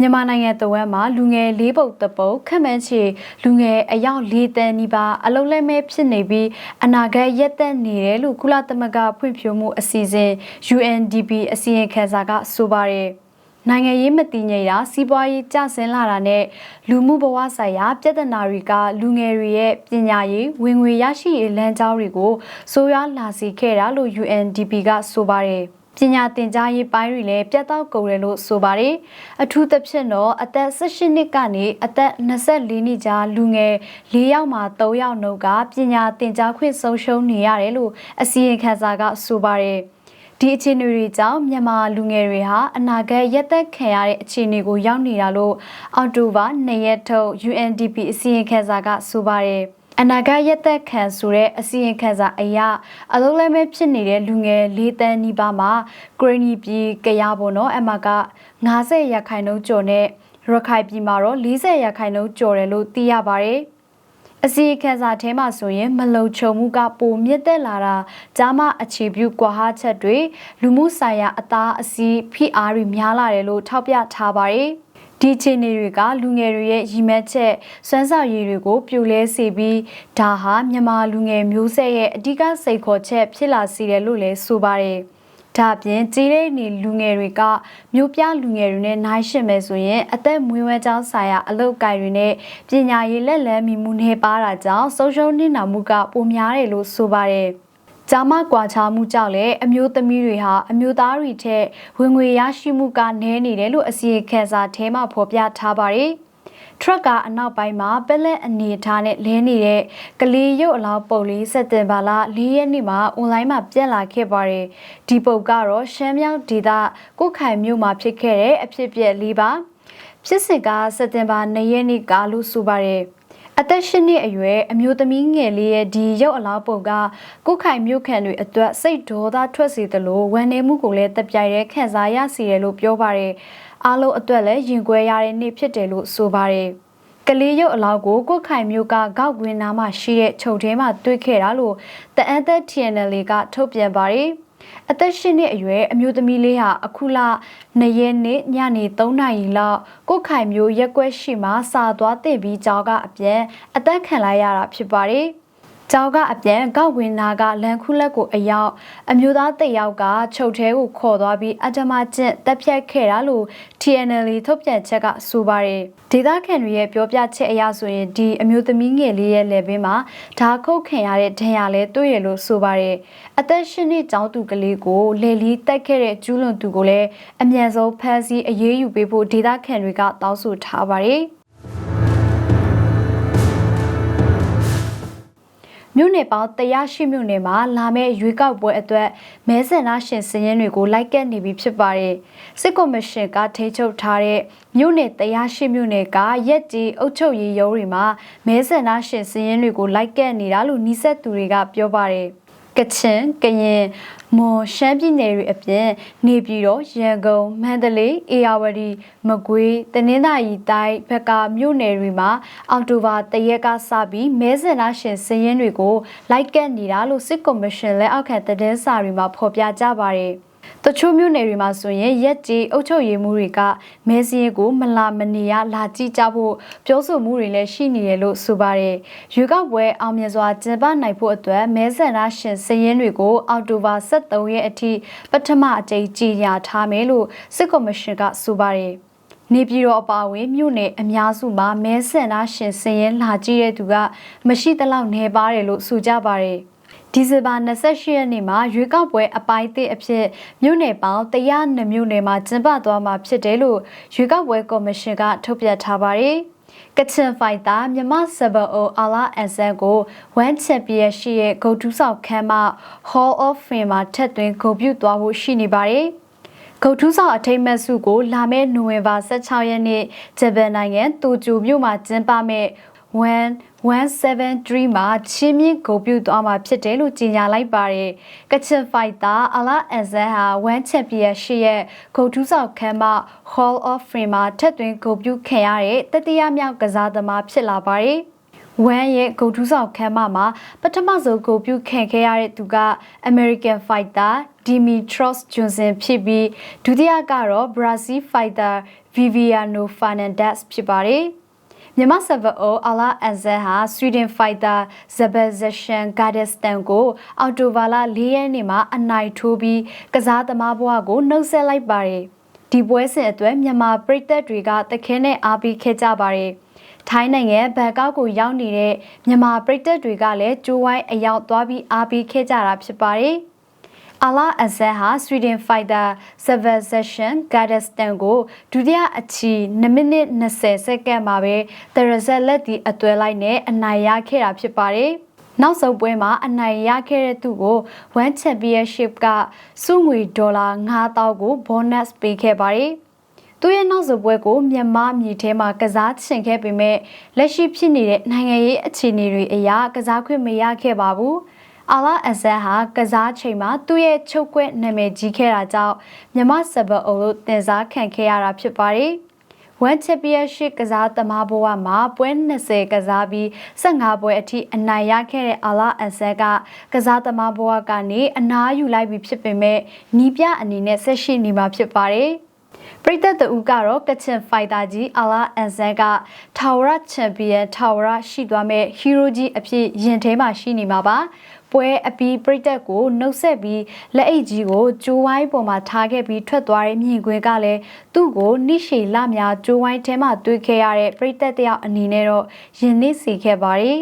မြန်မာနိုင်ငံတဝမ်းမှာလူငယ်လေးပုတ်တပုတ်ခန့်မှန်းချေလူငယ်အယောက်၄တန်းနီးပါးအလုံးလဲမဲဖြစ်နေပြီးအနာဂတ်ရက်သက်နေတယ်လို့ကုလသမဂ္ဂဖွံ့ဖြိုးမှုအစီအစဉ် UNDP အစီရင်ခံစာကဆိုပါတယ်နိုင်ငံရေးမတည်ငြိမ်တာစီးပွားရေးကျဆင်းလာတာနဲ့လူမှုဘဝဆိုင်ရာပြဿနာတွေကလူငယ်တွေရဲ့ပညာရေးဝင်ငွေရရှိရေးလမ်းကြောင်းတွေကိုဆိုးရွားလာစေခဲ့တာလို့ UNDP ကဆိုပါတယ် ပညာသင်ကြားရေးပိုင်းတွေလည်းပြတ်တောက်ကုန်တယ်လို့ဆိုပါတယ်။အထူးသဖြင့်တော့အသက်18နှစ်ကနေအသက်24နှစ်ကြားလူငယ်၄ယောက်မှ3ယောက်နှုတ်ကပညာသင်ကြားခွင့်ဆုံးရှုံးနေရတယ်လို့အစီရင်ခံစာကဆိုပါတယ်။ဒီအခြေအနေတွေကြောင့်မြန်မာလူငယ်တွေဟာအနာဂတ်ရက်သက်ခံရတဲ့အခြေအနေကိုရောက်နေတာလို့အော်တိုဘာ2ရက်ထုတ် UNDP အစီရင်ခံစာကဆိုပါတယ်။ အနာဂတ်ရက်သက်ခံဆိုတဲ့အစီရင်ခံစာအရအလုံးလဲမဲ့ဖြစ်နေတဲ့လူငယ်၄တန်းနီးပါးမှာဂရနီပြည်ကရပေါ်တော့အမက90ရာခိုင်နှုန်းကျော်နဲ့ရခိုင်ပြည်မှာတော့40ရာခိုင်နှုန်းကျော်တယ်လို့သိရပါတယ်။အစီအခံစာထဲမှာဆိုရင်မလုံခြုံမှုကပိုမြင့်တက်လာတာကြားမအခြေပြုကွာဟချက်တွေလူမှုဆိုင်ရာအသားအစီးဖိအားတွေများလာတယ်လို့ထောက်ပြထားပါတယ်။ ဒီခြေနေတွေကလူငယ်တွေရဲ့ရည်မှန်းချက်စွမ်းဆောင်ရည်တွေကိုပြိုလဲစေပြီးဒါဟာမြန်မာလူငယ်မျိုးဆက်ရဲ့အဓိကစိတ်ခေါ်ချက်ဖြစ်လာစေတယ်လို့လည်းဆိုပါတယ်။ဒါပြင်ကြီးတဲ့နေလူငယ်တွေကမြို့ပြလူငယ်တွေနဲ့နိုင်ရှင်မယ်ဆိုရင်အသက်မွေးဝမ်းကြောင်းဆိုင်ရာအလုပ်ကိုင်တွေနဲ့ပညာရေးလက်လန်းမိမှုနေပါတာကြောင့်ဆုံးရှုံးနေတာမှုကပိုများတယ်လို့ဆိုပါတယ်။ ဂျာမကွာခြားမှုကြောင့်လည်းအမျိုးသမီးတွေဟာအမျိုးသားတွေထက်ဝင်ငွေရရှိမှုကနည်းနေတယ်လို့အစီအခံစာထဲမှာဖော်ပြထားပါတယ်။ထရက်ကအနောက်ပိုင်းမှာပက်လက်အနေထားနဲ့လဲနေတဲ့ကလေးရုပ်အလောင်းပုံလေးစက်တင်ဘာလ၄ရက်နေ့မှာအွန်လိုင်းမှာပြန့်လာခဲ့ပါတယ်။ဒီပုံကတော့ရှမ်းမြောက်ဒေသကုခိုင်မြို့မှာဖြစ်ခဲ့တဲ့အဖြစ်အပျက်လေးပါ။ဖြစ်စဉ်ကစက်တင်ဘာ၂ရက်နေ့ကလို့ဆိုပါတယ်။ အသက်၈နှစ်အရွယ်အမျိုးသမီးငယ်လေးရဲ့ဒီရုပ်အလားပုံကကိုခိုင်မြို့ခံတွေအတွက်စိတ်ဒေါသထွက်စေသလိုဝမ်းနည်းမှုကိုလည်းတက်ပြိုင်ရဲခံစားရစေတယ်လို့ပြောပါတယ်အားလုံးအတွက်လည်းရင်ကွဲရတဲ့နေ့ဖြစ်တယ်လို့ဆိုပါတယ်ကလေးရုပ်အလောက်ကိုကိုခိုင်မျိုးကဂေါက်ကွင်းနားမှာရှိတဲ့ခြုံထဲမှာတွေ့ခဲ့တာလို့တအန်သက် TNL ကထုတ်ပြန်ပါတယ်။ အသက်၈နှစ်အရွယ်အမျိုးသမီးလေးဟာအခုလ၂ရက်နေ့ညနေ3နာရီလောက်ကိုခိုင်မျိုးရက်ွက်ရှိမှစာသွားတင်ပြီးကြောက်ကအပြန်အသက်ခံလိုက်ရတာဖြစ်ပါတယ်။ ကြောင်ကအပြန်ကောက်ဝင်နာကလန်ခုလက်ကိုအရောက်အမျိုးသားတယောက်ကချုပ်သေးကိုခေါ်သွားပြီးအတမကျင့်တက်ဖြတ်ခဲ့တာလို့ TNL ထုတ်ပြန်ချက်ကဆိုပါတယ်ဒေသခံတွေရဲ့ပြောပြချက်အရဆိုရင်ဒီအမျိုးသမီးငယ်လေးရဲ့လက်ဘင်းမှာဓာခုတ်ခံရတဲ့ဒဏ်ရာလဲတွေ့ရလို့ဆိုပါတယ်အသက်၈နှစ်ကျောင်းသူကလေးကိုလေလီတက်ခဲ့တဲ့ကျူးလွန်သူကိုလည်းအမြန်ဆုံးဖမ်းဆီးအရေးယူပေးဖို့ဒေသခံတွေကတောင်းဆိုထားပါတယ် မြို့နယ်ပေါင်း108မြို့နယ်မှာလာမယ့်ရွေးကောက်ပွဲအတွက်မဲဆန္ဒရှင်စည်ရင်းတွေကိုလိုက်ကပ်နေပြီဖြစ်ပါတယ်။စစ်ကော်မရှင်ကထိချုပ်ထားတဲ့မြို့နယ်108မြို့နယ်ကရက်ကြီးအုပ်ချုပ်ရေးရုံးတွေမှာမဲဆန္ဒရှင်စည်ရင်းတွေကိုလိုက်ကပ်နေတာလို့နှိစက်သူတွေကပြောပါတယ်။ ကချင်ကရင်မွန်ရှမ်းပြည်နယ်တွေအပြင်နေပြည်တော်ရန်ကုန်မန္တလေးအေရဝတီမကွေးတနင်္သာရီတိုင်းဘက်ကမြို့နယ်တွေမှာအောက်တိုဘာတရက်ကစပြီးမဲဆန္ဒရှင်စည်ရင်းတွေကိုလိုက်ကပ်နေတာလို့စစ်ကော်မရှင်လက်အောက်ခံသတင်းစာတွေမှာဖော်ပြကြပါတယ်။ တချို့မြို့နယ်တွေမှာဆိုရင်ရက်ကြီးအုပ်ချုပ်ရေးမှုတွေကမဲစင်းကိုမလာမနေရလာကြည့်ကြဖို့ပြောဆိုမှုတွေလည်းရှိနေတယ်လို့ဆိုပါတယ်။ရွေးကောက်ပွဲအောင်မြင်စွာကျင်းပနိုင်ဖို့အတွက်မဲဆန္ဒရှင်စည်ရင်းတွေကိုအောက်တိုဘာ23ရက်အထိပထမအကြိမ်ကြီးညာထားမယ်လို့စစ်ကော်မရှင်ကဆိုပါတယ်။နေပြည်တော်အပါအဝင်မြို့နယ်အများစုမှာမဲဆန္ဒရှင်စည်ရင်လာကြည့်တဲ့သူကမရှိသလောက်နေပါတယ်လို့ဆိုကြပါတယ်။ ဒီဇင်ဘာ28ရက်နေ့မှာရွေးကောက်ပွဲအပိုင်းသစ်အဖြစ်မြို့နယ်ပေါင်း102မြို့နယ်မှာကျင်းပသွားမှာဖြစ်တယ်လို့ရွေးကောက်ပွဲကော်မရှင်ကထုတ်ပြန်ထားပါတယ်။ကချင်ဖိုက်တာမြမစဘအိုအာလာအန်ဆန်ကိုဝမ်ချန်ပီယံရှိရဲ့ဂုတ်တူးဆောင်ခန်းမ Hall of Fame မှာထက်သွင်းဂုဏ်ပြုသွားဖို့ရှိနေပါတယ်။ဂုတ်ထူးဆောင်အထိမ်းအမှတ်ဆုကိုလာမယ့်နိုဝင်ဘာ16ရက်နေ့ဂျပန်နိုင်ငံတိုကျိုမြို့မှာကျင်းပမယ့် 173မှာချင်းမြင့်ဂုံပြုသွားမှာဖြစ်တယ်လို့ကြေညာလိုက်ပါတယ်။ကချင်ဖိုက်တာအလာအန်ဇန်ဟာ1ချန်ပီယံရှိရဲ့ဂုံထူးဆောင်ခန်းမ Hall of Fame မှာထက်သွင်းဂုံပြုခံရတဲ့တတိယမြောက်ကစားသမားဖြစ်လာပါတယ်။ဝမ်ရဲ့ဂုတ်ထူးဆောင်ခမ်းမမှာပထမဆုံးဂုတ်ပြုခံခဲ့ရတဲ့သူက American Fighter Dimitros Johnson ဖြစ်ပြီးဒုတိယကတော့ Brazil fighter Viviano Fernandes ဖြစ်ပါတယ်။ မြန်မာဆဗအိုအလာအန်ဇန်ဟာ Sweden fighter Sebastian Gardestan ကိုအော်တိုဘာလ၄ရက်နေ့မှာအနိုင်ထိုးပြီးကစားသမားဘဝကိုနှုတ်ဆက်လိုက်ပါတယ်။ဒီပွဲစဉ်အတွက်မြန်မာပြည်သက်တွေကတခဲနဲ့အားပေးခဲ့ကြပါတယ်။ထိုင်းနိုင်ငံဘန်ကောက်ကိုရောက်နေတဲ့မြန်မာပြည်သက်တွေကလည်းကျိုးဝိုင်းအရောက်သွားပြီးအားပေးခဲ့ကြတာဖြစ်ပါတယ်။ အလာအဇန်ဟာ Sweden Fighter Sebastian Gardestan ကိုဒုတိယအချီ2မိနစ်20စက္ကန့်မှာပဲတရဇက်လက်တီအသွဲလိုက်နဲ့အနိုင်ရခဲ့တာဖြစ်ပါတယ်။နောက်ဆုံးပွဲမှာအနိုင်ရခဲ့တဲ့သူကို One Championship ကစုငွေဒေါ်လာ9000ကို bonus ပေးခဲ့ပါတယ်။သူရဲ့နောက်ဆုံးပွဲကိုမြန်မာမြေထဲမှာကစားချင်ခဲ့ပေမဲ့လက်ရှိဖြစ်နေတဲ့နိုင်ငံရေးအခြေအနေတွေအရကစားခွင့်မရခဲ့ပါဘူး။ အာလာအဇန်ဟာကစားချိန်မှာသူ့ရဲ့ချုပ်ကွက်နာမည်ကြီးခဲ့တာကြောင့်မြမစပအုပ်လို့တင်စားခံခဲ့ရတာဖြစ်ပါတယ်။ One Championship ကစားသမားဘဝမှာပွဲ20ကစားပြီး15ပွဲအထိအနိုင်ရခဲ့တဲ့အာလာအန်ဆန်ကကစားသမားဘဝကနေအနားယူလိုက်ပြီးဖြစ်ပေမဲ့နီးပြအနေနဲ့ဆက်ရှိနေမှာဖြစ်ပါတယ်။ပရိသတ်တူကတော့ကချင်ဖိုက်တာကြီးအာလာအန်ဆန်ကထာဝရချန်ပီယံထာဝရရှိသွားမဲ့ဟီးရိုးကြီးအဖြစ်ရင်ထဲမှာရှိနေမှာပါ ပွဲအပီးပြိတက်ကိုနှုတ်ဆက်ပြီးလက်အိတ်ကြီးကိုကျိုးဝိုင်းပေါ်မှာထားခဲ့ပြီးထွက်သွားတဲ့မြင်ကွင်းကလည်းသူ့ကိုနိရှေလများကျိုးဝိုင်းထဲမှာတွေ့ခဲ့ရတဲ့ပြိတက်တယောက်အနေနဲ့တော့ယဉ်နေစေခဲ့ပါတယ်